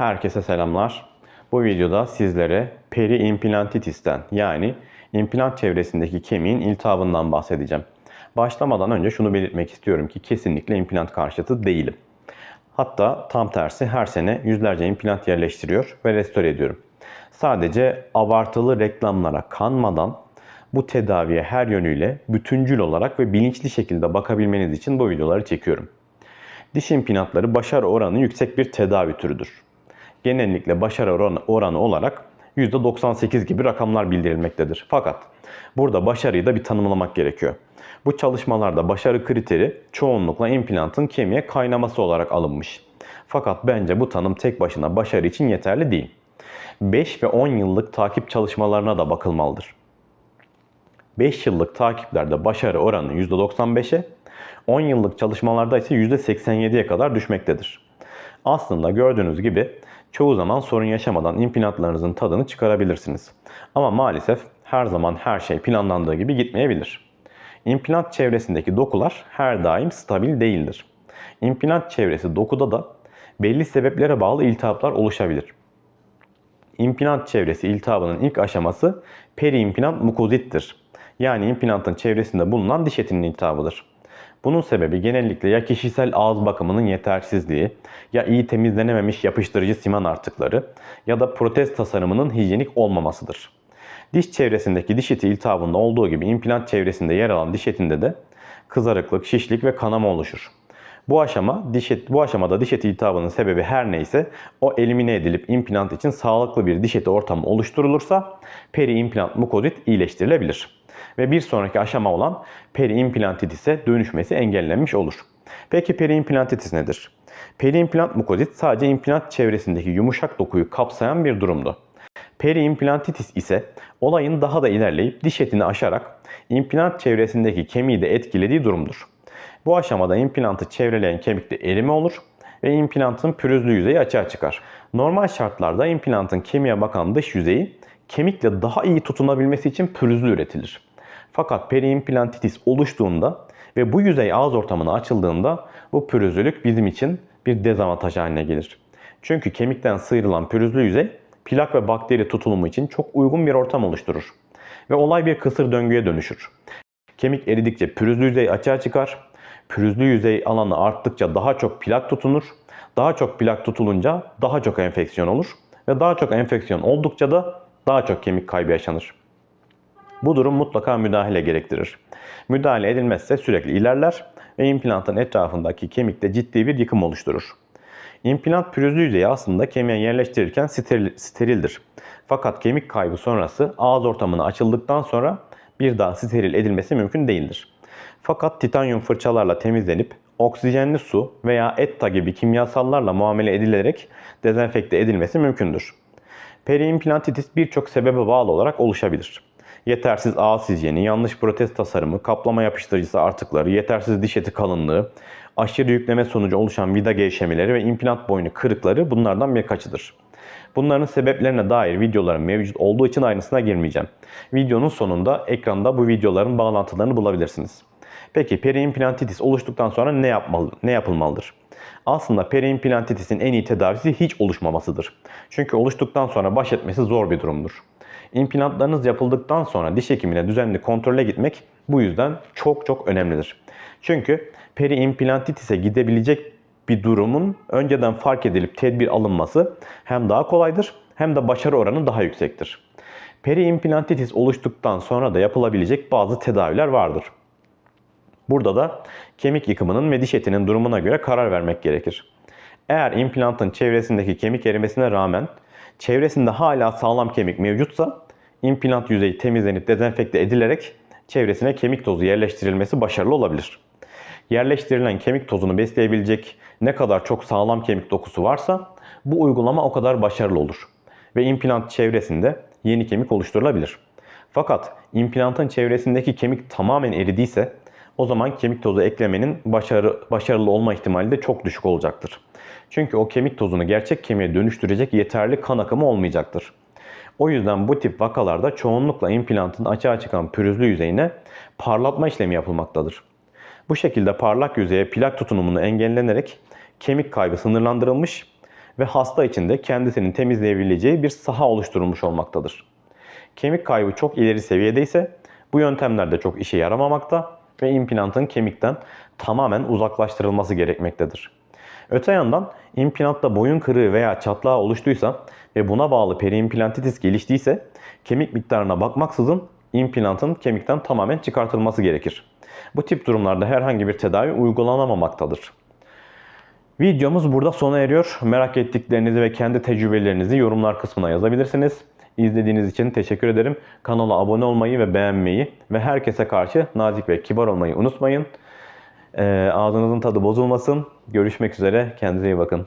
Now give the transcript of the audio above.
Herkese selamlar. Bu videoda sizlere periimplantitis'ten yani implant çevresindeki kemiğin iltihabından bahsedeceğim. Başlamadan önce şunu belirtmek istiyorum ki kesinlikle implant karşıtı değilim. Hatta tam tersi her sene yüzlerce implant yerleştiriyor ve restore ediyorum. Sadece abartılı reklamlara kanmadan bu tedaviye her yönüyle bütüncül olarak ve bilinçli şekilde bakabilmeniz için bu videoları çekiyorum. Diş implantları başarı oranı yüksek bir tedavi türüdür. Genellikle başarı oranı, olarak %98 gibi rakamlar bildirilmektedir. Fakat burada başarıyı da bir tanımlamak gerekiyor. Bu çalışmalarda başarı kriteri çoğunlukla implantın kemiğe kaynaması olarak alınmış. Fakat bence bu tanım tek başına başarı için yeterli değil. 5 ve 10 yıllık takip çalışmalarına da bakılmalıdır. 5 yıllık takiplerde başarı oranı %95'e, 10 yıllık çalışmalarda ise %87'ye kadar düşmektedir. Aslında gördüğünüz gibi çoğu zaman sorun yaşamadan implantlarınızın tadını çıkarabilirsiniz. Ama maalesef her zaman her şey planlandığı gibi gitmeyebilir. İmplant çevresindeki dokular her daim stabil değildir. İmplant çevresi dokuda da belli sebeplere bağlı iltihaplar oluşabilir. İmplant çevresi iltihabının ilk aşaması periimplant mukozittir. Yani implantın çevresinde bulunan diş etinin iltihabıdır. Bunun sebebi genellikle ya kişisel ağız bakımının yetersizliği, ya iyi temizlenememiş yapıştırıcı siman artıkları ya da protez tasarımının hijyenik olmamasıdır. Diş çevresindeki diş eti iltihabında olduğu gibi implant çevresinde yer alan diş etinde de kızarıklık, şişlik ve kanama oluşur. Bu aşama diş et, bu aşamada diş eti iltihabının sebebi her neyse o elimine edilip implant için sağlıklı bir diş eti ortamı oluşturulursa periimplant mukozit iyileştirilebilir. Ve bir sonraki aşama olan periimplantitise dönüşmesi engellenmiş olur. Peki periimplantitis nedir? Periimplant mukozit sadece implant çevresindeki yumuşak dokuyu kapsayan bir durumdu. Periimplantitis ise olayın daha da ilerleyip diş etini aşarak implant çevresindeki kemiği de etkilediği durumdur. Bu aşamada implantı çevreleyen kemikte erime olur ve implantın pürüzlü yüzeyi açığa çıkar. Normal şartlarda implantın kemiğe bakan dış yüzeyi kemikle daha iyi tutunabilmesi için pürüzlü üretilir. Fakat periimplantitis oluştuğunda ve bu yüzey ağız ortamına açıldığında bu pürüzlülük bizim için bir dezavantaj haline gelir. Çünkü kemikten sıyrılan pürüzlü yüzey plak ve bakteri tutulumu için çok uygun bir ortam oluşturur. Ve olay bir kısır döngüye dönüşür. Kemik eridikçe pürüzlü yüzey açığa çıkar. Pürüzlü yüzey alanı arttıkça daha çok plak tutunur. Daha çok plak tutulunca daha çok enfeksiyon olur. Ve daha çok enfeksiyon oldukça da daha çok kemik kaybı yaşanır. Bu durum mutlaka müdahale gerektirir. Müdahale edilmezse sürekli ilerler ve implantın etrafındaki kemikte ciddi bir yıkım oluşturur. İmplant pürüzlü yüzeyi aslında kemiğe yerleştirirken steril, sterildir. Fakat kemik kaybı sonrası ağız ortamına açıldıktan sonra bir daha steril edilmesi mümkün değildir. Fakat titanyum fırçalarla temizlenip oksijenli su veya etta gibi kimyasallarla muamele edilerek dezenfekte edilmesi mümkündür. Periimplantitis birçok sebebe bağlı olarak oluşabilir. Yetersiz ağız hijyeni, yanlış protez tasarımı, kaplama yapıştırıcısı artıkları, yetersiz diş eti kalınlığı, aşırı yükleme sonucu oluşan vida gevşemeleri ve implant boynu kırıkları bunlardan birkaçıdır. Bunların sebeplerine dair videolarım mevcut olduğu için ayrıntısına girmeyeceğim. Videonun sonunda ekranda bu videoların bağlantılarını bulabilirsiniz. Peki periimplantitis oluştuktan sonra ne yapmalı, ne yapılmalıdır? Aslında periimplantitis'in en iyi tedavisi hiç oluşmamasıdır. Çünkü oluştuktan sonra baş etmesi zor bir durumdur. İmplantlarınız yapıldıktan sonra diş hekimine düzenli kontrole gitmek bu yüzden çok çok önemlidir. Çünkü periimplantitis'e gidebilecek bir durumun önceden fark edilip tedbir alınması hem daha kolaydır hem de başarı oranı daha yüksektir. Periimplantitis oluştuktan sonra da yapılabilecek bazı tedaviler vardır. Burada da kemik yıkımının ve diş etinin durumuna göre karar vermek gerekir. Eğer implantın çevresindeki kemik erimesine rağmen çevresinde hala sağlam kemik mevcutsa implant yüzeyi temizlenip dezenfekte edilerek çevresine kemik tozu yerleştirilmesi başarılı olabilir. Yerleştirilen kemik tozunu besleyebilecek ne kadar çok sağlam kemik dokusu varsa bu uygulama o kadar başarılı olur ve implant çevresinde yeni kemik oluşturulabilir. Fakat implantın çevresindeki kemik tamamen eridiyse o zaman kemik tozu eklemenin başarı, başarılı olma ihtimali de çok düşük olacaktır. Çünkü o kemik tozunu gerçek kemiğe dönüştürecek yeterli kan akımı olmayacaktır. O yüzden bu tip vakalarda çoğunlukla implantın açığa çıkan pürüzlü yüzeyine parlatma işlemi yapılmaktadır. Bu şekilde parlak yüzeye plak tutunumunu engellenerek kemik kaybı sınırlandırılmış ve hasta için de kendisini temizleyebileceği bir saha oluşturulmuş olmaktadır. Kemik kaybı çok ileri seviyede ise bu yöntemler de çok işe yaramamakta ve implantın kemikten tamamen uzaklaştırılması gerekmektedir. Öte yandan implantta boyun kırığı veya çatlağı oluştuysa ve buna bağlı periimplantitis geliştiyse kemik miktarına bakmaksızın implantın kemikten tamamen çıkartılması gerekir. Bu tip durumlarda herhangi bir tedavi uygulanamamaktadır. Videomuz burada sona eriyor. Merak ettiklerinizi ve kendi tecrübelerinizi yorumlar kısmına yazabilirsiniz. İzlediğiniz için teşekkür ederim. Kanala abone olmayı ve beğenmeyi ve herkese karşı nazik ve kibar olmayı unutmayın. Ee, ağzınızın tadı bozulmasın. Görüşmek üzere. Kendinize iyi bakın.